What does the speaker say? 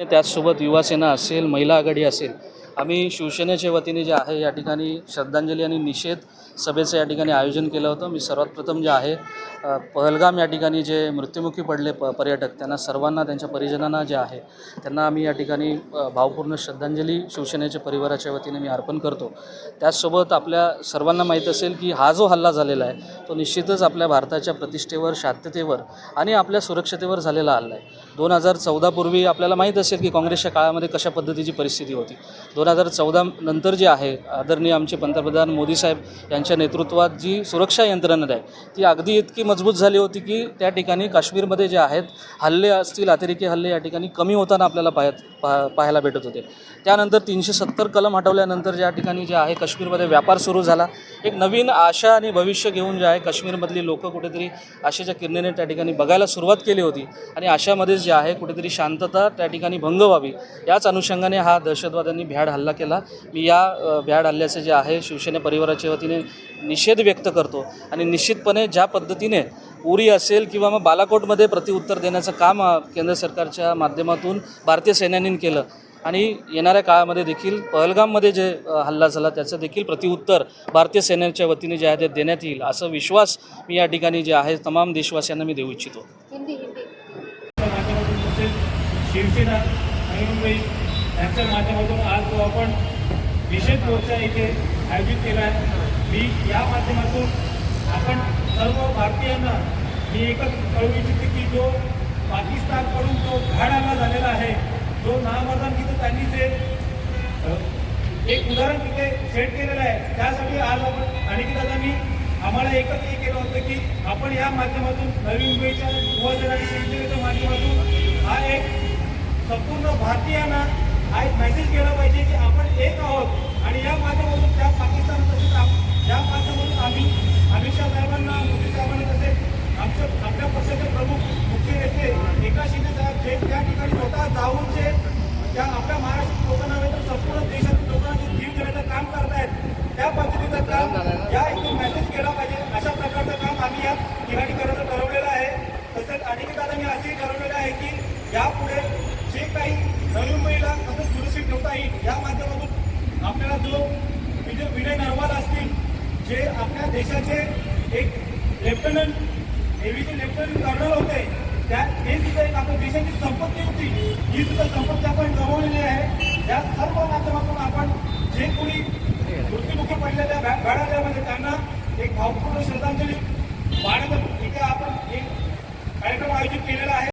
त्याचसोबत युवासेना असेल महिला आघाडी असेल आम्ही शिवसेनेच्या वतीने जे आहे या ठिकाणी श्रद्धांजली आणि निषेध सभेचं या ठिकाणी आयोजन केलं होतं. मी सर्वात प्रथम जे आहे पहलगाम या ठिकाणी जे मृत्युमुखी पडले प पर्यटक त्यांना सर्वांना त्यांच्या परिजनांना जे आहे त्यांना आम्ही या ठिकाणी भावपूर्ण श्रद्धांजली शिवसेनेच्या परिवाराच्या वतीने मी अर्पण करतो. त्याचसोबत आपल्या सर्वांना माहीत असेल की हा जो हल्ला झालेला आहे तो निश्चितच आपल्या भारताच्या प्रतिष्ठेवर शांततेवर आणि आपल्या सुरक्षतेवर झालेला हल्ला आहे. दोन हजार चौदापूर्वी आपल्याला माहीत असेल की काँग्रेसच्या काळामध्ये कशा पद्धतीची परिस्थिती होती. दोन हजार चौदा नंतर जे आहे आदरणीय आमचे पंतप्रधान मोदी साहेब यांच्या नेतृत्वात जी सुरक्षा यंत्रणा आहे ती अगदी इतकी मजबूत झाली होती की त्या ठिकाणी काश्मीरमध्ये जे आहेत हल्ले असतील अतिरेकी हल्ले या ठिकाणी कमी होताना आपल्याला पाहत पा पाहायला भेटत होते. त्यानंतर तीनशे सत्तर कलम हटवल्यानंतर ज्या ठिकाणी जे आहे काश्मीरमध्ये व्यापार सुरू झाला. एक नवीन आशा आणि भविष्य घेऊन जे आहे काश्मीरमधली लोकं कुठेतरी आशेच्या किरणेने त्या ठिकाणी बघायला सुरुवात केली होती आणि आशामध्येच जे आहे कुठेतरी शांतता त्या ठिकाणी भंग व्हावी याच अनुषंगाने हा दहशतवाद्यांनी भ्याड हल्ला केला. मी या भ्याड हल्ल्याचे जे आहे शिवसेना परिवाराच्या वतीने निषेध व्यक्त करतो. आणि निश्चितपणे ज्या पद्धतीने उरी असेल किंवा मग बालाकोटमध्ये प्रतिउत्तर देण्याचं काम केंद्र सरकारच्या माध्यमातून भारतीय सैन्याने केलं. आणि येणाऱ्या काळामध्ये देखील पहलगाममध्ये जे हल्ला झाला त्याचं देखील प्रतिउत्तर भारतीय सैन्याच्या वतीने जे आहे ते देण्यात येईल असं विश्वास मी या ठिकाणी जे आहे तमाम देशवासियांना मी देऊ इच्छितो. शिवसेना यांच्या माध्यमातून आज जो आपण निषेध मोर्चा इथे आयोजित केला आहे मी या माध्यमातून आपण सर्व भारतीयांना मी एकच कळू इच्छिते की जो पाकिस्तानकडून जो घाड आला झालेला आहे जो नामर्दन तिथं त्यांनी जे एक उदाहरण तिथे सेट केलेलं आहे त्यासाठी आज आपण आणि दादांनी आम्हाला एकच हे केलं होतं की आपण या माध्यमातून नवी मुंबईच्या युवा आणि शिवसेनेच्या माध्यमातून हा एक संपूर्ण भारतीयांना हा एक मेसेज केला पाहिजे की आपण एक आहोत आणि या माध्यमातून त्या पाकिस्तान तसेच या माध्यमातून आम्ही अमित शहा साहेबांना मोदी साहेबांना तसेच आमच्या आपल्या पक्षाचे प्रमुख मुख्य नेते एका शिंदे साहेब जे त्या ठिकाणी स्वतः जाऊन जे त्या आपल्या महाराष्ट्र लोकांना तर संपूर्ण देशातील लोकांना जे जीव देण्याचं काम करतायत त्या पद्धतीचं काम या इथून मेसेज केला पाहिजे. अशा प्रकारचं काम आम्ही या ठिकाणी करायचं ठरवलेलं आहे. तसेच आणखी दादांनी असेही ठरवलेलं आहे की यापुढे जे काही नवी महिला कसं सुरक्षित ठेवता येईल. या माध्यमातून आपल्याला जो विजय विनय नरवाल असतील जे आपल्या देशाचे एक लेफ्टनंट नेव्हीचे लेफ्टनंट कर्नल होते त्या ते सुद्धा एक आपल्या देशाची संपत्ती होती. ही सुद्धा संपत्ती आपण गमावलेली आहे. या सर्व माध्यमातून आपण जे कोणी मृत्युमुखी पडलेल्या घडाल्यामध्ये त्यांना एक भावपूर्ण श्रद्धांजली वाढत इथे आपण एक कार्यक्रम आयोजित केलेला आहे.